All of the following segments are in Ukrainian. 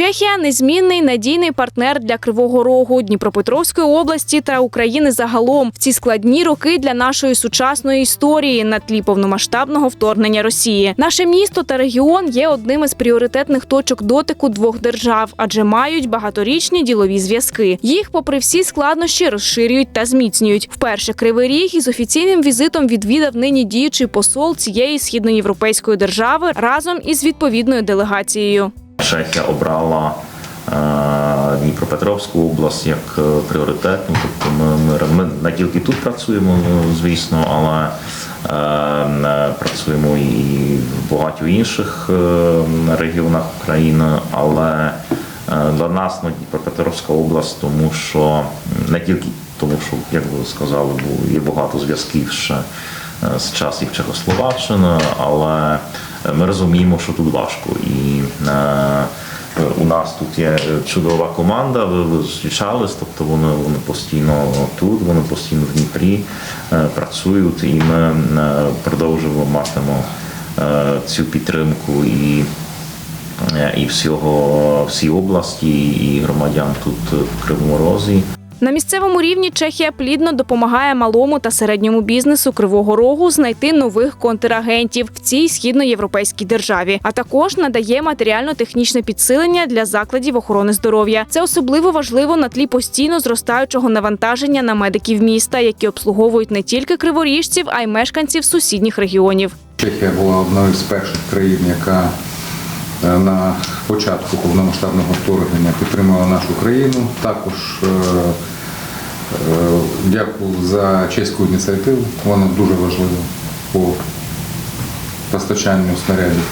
Чехія незмінний надійний партнер для Кривого Рогу, Дніпропетровської області та України загалом в ці складні роки для нашої сучасної історії на тлі повномасштабного вторгнення Росії. Наше місто та регіон є одним із пріоритетних точок дотику двох держав, адже мають багаторічні ділові зв'язки. Їх, попри всі складнощі, розширюють та зміцнюють. Вперше Кривий Ріг із офіційним візитом відвідав нині діючий посол цієї східноєвропейської держави разом із відповідною делегацією. Чехія обрала е, Дніпропетровську область як е, пріоритетну. Тобто ми, ми, ми не тільки тут працюємо, ну, звісно, але е, е, працюємо і в багатьох інших е, регіонах України. Але е, для нас ну, Дніпропетровська область, тому що не тільки тому, що, як ви сказали, є багато зв'язків ще е, з часів Чехословаччини, але е, ми розуміємо, що тут важко. І е, нас тут є чудова команда, ви, зустрічались, тобто вони, вони постійно тут, вони постійно в Дніпрі е, працюють, і ми е, продовжуємо матимо е, цю підтримку і е, і всього всій області, і громадян тут е, в Кривому Розі. На місцевому рівні Чехія плідно допомагає малому та середньому бізнесу Кривого Рогу знайти нових контрагентів в цій східноєвропейській державі, а також надає матеріально-технічне підсилення для закладів охорони здоров'я. Це особливо важливо на тлі постійно зростаючого навантаження на медиків міста, які обслуговують не тільки криворіжців, а й мешканців сусідніх регіонів. Чехія була одною з перших країн, яка е, на початку повномасштабного вторгнення підтримала нашу країну. Також е, е, дякую за чеську ініціативу. Вона дуже важлива по постачанню снарядів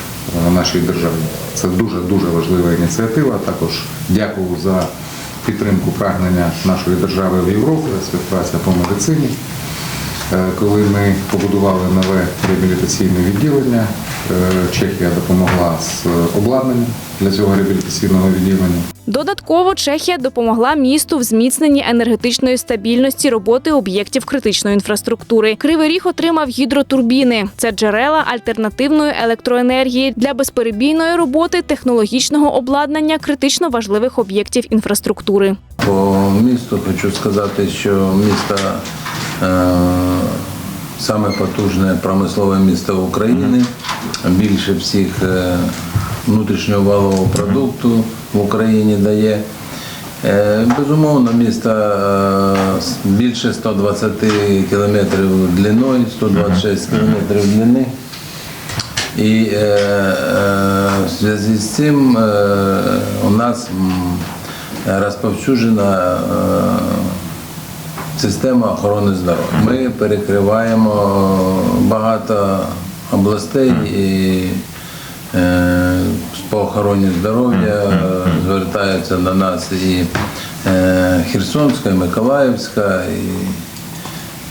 е, нашій державі. Це дуже дуже важлива ініціатива. Також дякую за підтримку прагнення нашої держави в Європі, співпраця по медицині. Е, Коли ми побудували нове реабілітаційне відділення, е, Чехія допомогла з обладнанням для цього реабілітаційного відділення. Додатково Чехія допомогла місту в зміцненні енергетичної стабільності роботи об'єктів критичної інфраструктури. Кривий Ріг отримав гідротурбіни. Це джерела альтернативної електроенергії для безперебійної роботи технологічного обладнання критично важливих об'єктів інфраструктури. По місту хочу сказати, що місто е, саме потужне промислове місто України, більше всіх е, внутрішнього валового продукту в Україні дає. Е, Безумовно, місто е, більше 120 кілометрів длиною, 126 кілометрів длини. І в зв'язку з цим у нас розповсюджена система охорони здоров'я. Ми перекриваємо багато областей і е, по охороні здоров'я звертаються до нас і е, Херсонська, і Миколаївська, і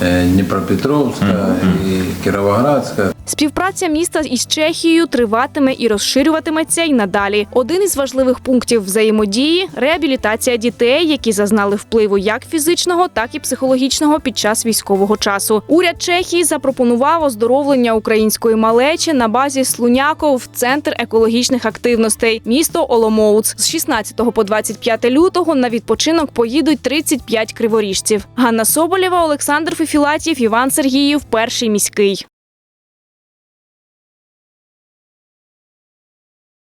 е, Дніпропетровська, і Кіровоградська. Співпраця міста із Чехією триватиме і розширюватиметься й надалі. Один із важливих пунктів взаємодії реабілітація дітей, які зазнали впливу як фізичного, так і психологічного під час військового часу. Уряд Чехії запропонував оздоровлення української малечі на базі Слуняков центр екологічних активностей, місто Оломоуц. З 16 по 25 лютого на відпочинок поїдуть 35 криворіжців. Ганна Соболєва, Олександр Фефілатів, Іван Сергіїв, перший міський.